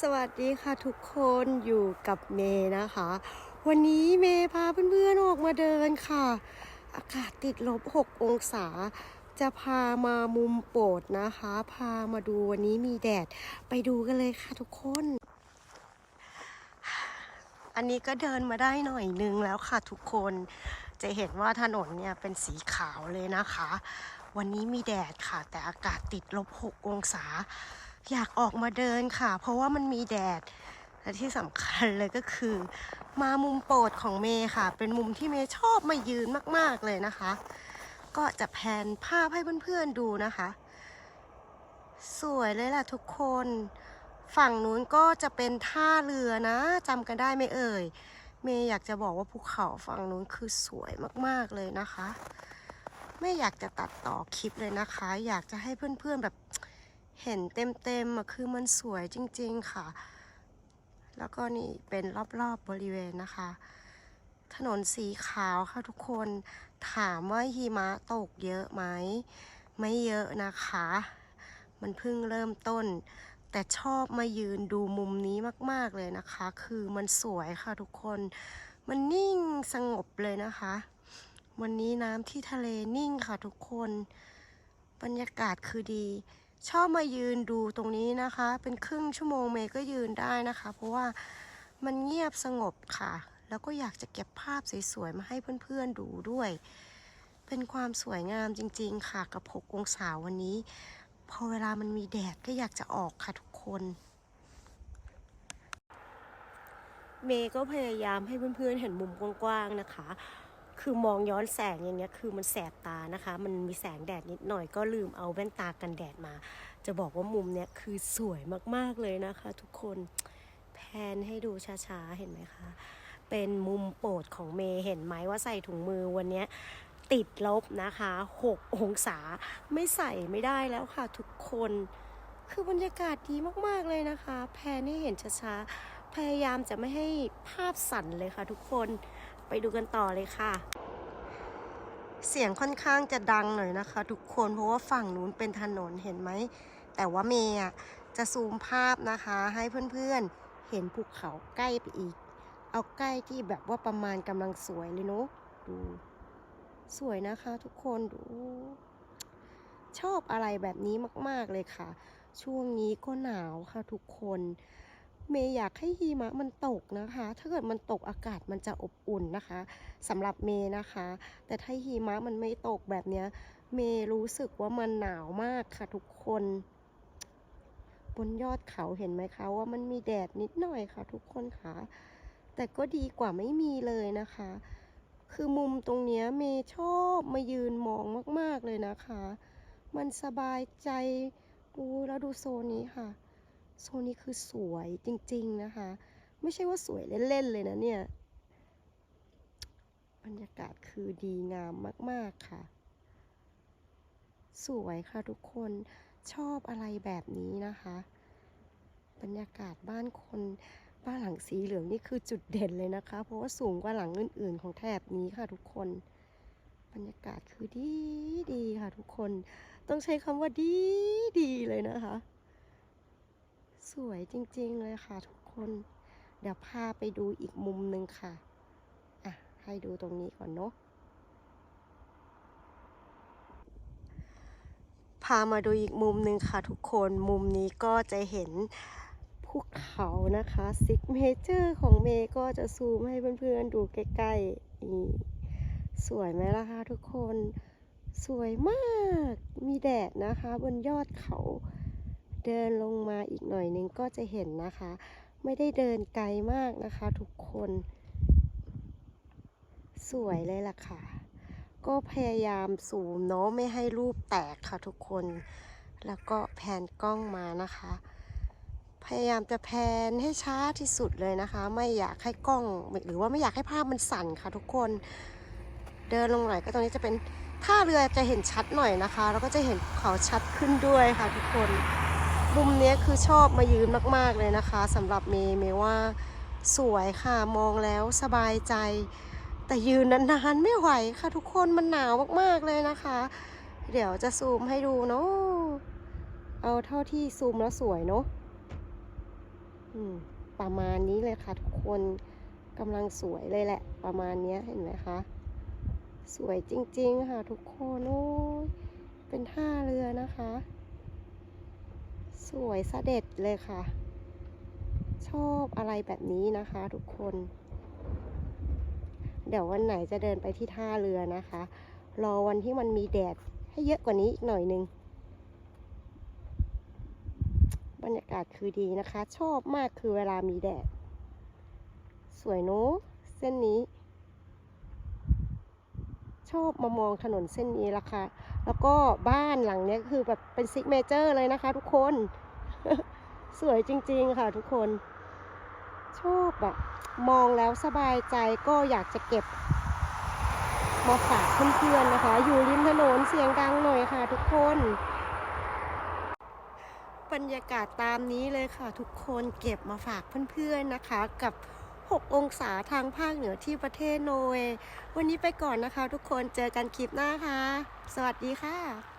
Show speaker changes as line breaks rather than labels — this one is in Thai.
สวัสดีค่ะทุกคนอยู่กับเมย์นะคะ วันนี้เมย์พาเพื่อนๆออกมาเดินค่ะ อากาศติดลบ 6 องศา จะพามามุมโปรดนะคะ พามาดูวันนี้มีแดดไปดูกันเลยค่ะทุกคน อันนี้ก็เดินมาได้หน่อยนึงแล้วค่ะทุกคนจะเห็นว่าถนนเนี่ยเป็นสีขาวเลยนะคะ วันนี้มีแดดค่ะ แต่อากาศติดลบ 6 องศา อยากออกมาเดินค่ะ เพราะว่ามันมีแดด และที่สำคัญเลยก็คือ มามุมโปรดของเมย์ค่ะ เป็นมุมที่เมย์ชอบมายืนมาก ๆเลยนะคะ ก็จะแพนภาพให้เพื่อนๆดูนะคะ สวยเลยล่ะทุกคน ฝั่งนู้นก็จะเป็นท่าเรือนะจำกันได้ไหมเอ่ย เมย์อยากจะบอกว่าภูเขาฝั่งนู้นคือสวยมากๆเลยนะคะ ไม่อยากจะตัดต่อคลิปเลยนะคะ อยากจะให้เพื่อนๆแบบ เห็นเต็มๆอะคือมันสวยจริง ๆ ค่ะ แล้วก็นี่เป็นรอบๆบบริเวณนะคะ ถนนสีขาวค่ะทุกคนถามว่าหิมะตกเยอะไหม ไม่เยอะนะคะ มันเพิ่งเริ่มต้น แต่ชอบมายืนดูมุมนี้มากๆเลยนะคะ คือมันสวยค่ะทุกคน มันนิ่งสงบเลยนะคะ วันนี้น้ำที่ทะเลนิ่งค่ะทุกคน บรรยากาศคือดี ชอบมายืนดูตรงนี้นะคะ เป็นครึ่งชั่วโมงเมย์ก็ยืนได้นะคะ เพราะว่ามันเงียบสงบค่ะ แล้วก็อยากจะเก็บภาพสวยๆมาให้เพื่อนๆดูด้วย เป็นความสวยงามจริง ๆ ค่ะกับ 6 องศาวันนี้ พอเวลามันมีแดดก็อยากจะออกค่ะทุกคน เมย์ก็พยายามให้เพื่อนๆเห็นมุมกว้างๆนะคะ คือมองย้อนแสงอย่างเงี้ยคือมันแสบตานะคะ มันมีแสงแดดนิดหน่อยก็ลืมเอาแว่นตากันแดดมา จะบอกว่ามุมเนี้ยคือสวยมากๆเลยนะคะ ทุกคนแพนให้ดูช้าๆเห็นไหมคะ เป็นมุมโปรดของเมย์เห็นไหมว่าใส่ถุงมือวันเนี้ยติดลบนะคะ 6 องศาไม่ใส่ไม่ได้แล้วค่ะทุกคนคือบรรยากาศดีมากๆเลยนะคะ แพนให้เห็นช้าๆพยายามจะไม่ให้ภาพสั่นเลยค่ะทุกคนไปดูกันต่อเลยค่ะ เสียงค่อนข้างจะดังหน่อยนะคะ ทุกคนเพราะว่าฝั่งนู้นเป็นถนนเห็นไหม แต่ว่าเมย์จะซูมภาพนะคะ ให้เพื่อนๆเห็นภูเขาใกล้ไปอีก เอาใกล้ที่แบบว่าประมาณกำลังสวยเลยเนาะดูสวยนะคะทุกคนดู ชอบอะไรแบบนี้มาก ๆเลยค่ะ ช่วงนี้ก็หนาวค่ะทุกคน เมย์อยากให้หิมะมันตกนะคะ ถ้าเกิดมันตกอากาศมันจะอบอุ่นนะคะสำหรับเมย์นะคะ แต่ถ้าหิมะมันไม่ตกแบบเนี้ย เมย์รู้สึกว่ามันหนาวมากค่ะทุกคน บนยอดเขาเห็นไหมคะว่ามันมีแดดนิดหน่อยค่ะ ทุกคนค่ะ แต่ก็ดีกว่าไม่มีเลยนะคะ คือมุมตรงเนี้ยเมย์ชอบมายืนมองมาก ๆเลยนะคะ มันสบายใจดูแล้วดูโซนนี้ค่ะ โซนนี้คือสวยจริงๆนะคะ ไม่ใช่ว่าสวยเล่นๆเลยนะเนี่ย บรรยากาศคือดีงามมากๆค่ะ สวยค่ะทุกคนชอบอะไรแบบนี้นะคะ บรรยากาศบ้านคนบ้านหลังสีเหลืองนี่คือจุดเด่นเลยนะคะ เพราะว่าสูงกว่าหลังอื่น ๆ ของแถบนี้ค่ะทุกคน บรรยากาศคือดีดีค่ะทุกคน ต้องใช้คำว่าดีดีเลยนะคะ สวยจริงๆเลยค่ะทุกคน เดี๋ยวพาไปดูอีกมุมหนึ่งค่ะ อะ ให้ดูตรงนี้ก่อนเนาะพามาดูอีกมุมหนึ่งค่ะทุกคนมุมนี้ก็จะเห็นภูเขานะคะซิกเมเจอร์ของเมย์ก็จะซูมให้เพื่อนๆดูใกล้ๆนี่สวยไหมล่ะคะทุกคน สวยมากมีแดดนะคะบนยอดเขา เดินลงมาอีกหน่อยนึงก็จะเห็นนะคะ ไม่ได้เดินไกลมากนะคะทุกคน สวยเลยล่ะค่ะ ก็พยายามซูมเนาะไม่ให้รูปแตกค่ะทุกคน แล้วก็แพนกล้องมานะคะ พยายามจะแพนให้ช้าที่สุดเลยนะคะ ไม่อยากให้กล้องหรือว่าไม่อยากให้ภาพมันสั่นค่ะทุกคน เดินลงหน่อยก็ตรงนี้จะเป็นท่าเรือจะเห็นชัดหน่อยนะคะ แล้วก็จะเห็นเขาชัดขึ้นด้วยค่ะทุกคน มุมเนี้ยคือชอบมายืนมาก ๆ เลยนะคะสำหรับเมย์เมย์ว่าสวยค่ะมองแล้วสบายใจ แต่ยืนนานๆไม่ไหวค่ะทุกคนมันหนาวมากๆเลยนะคะ เดี๋ยวจะซูมให้ดูเนาะเอาเท่าที่ซูมแล้วสวยเนาะประมาณนี้เลยค่ะทุกคนกำลังสวยเลยแหละ ประมาณนี้เห็นไหมคะ สวยจริง ๆ ค่ะทุกคนโอ้ยเป็นท่าเรือนะคะ สวยสเสด็จเลยค่ะ ชอบอะไรแบบนี้นะคะทุกคน เดี๋ยววันไหนจะเดินไปที่ท่าเรือนะคะ รอวันที่มันมีแดดให้เยอะกว่านี้อีกหน่อยนึง บรรยากาศคือดีนะคะ ชอบมากคือเวลามีแดด สวยเนอะเส้นนี้ ชอบมามองถนนเส้นนี้ละค่ะ แล้วก็บ้านหลังนี้คือแบบเป็นซิกเมเจอร์เลยนะคะ ทุกคน สวยจริง ๆ ค่ะ ทุกคน ชอบอะมองแล้วสบายใจก็อยากจะเก็บมาฝากเพื่อนๆนะคะ อยู่ริมถนนเสียงดังหน่อยค่ะ ทุกคน บรรยากาศตามนี้เลยค่ะ ทุกคนเก็บมาฝากเพื่อนๆนะคะ กับ 6 องศาทางภาคเหนือที่ประเทศโนเวย์ วันนี้ไปก่อนนะคะทุกคน เจอกันคลิปหน้าค่ะ สวัสดีค่ะ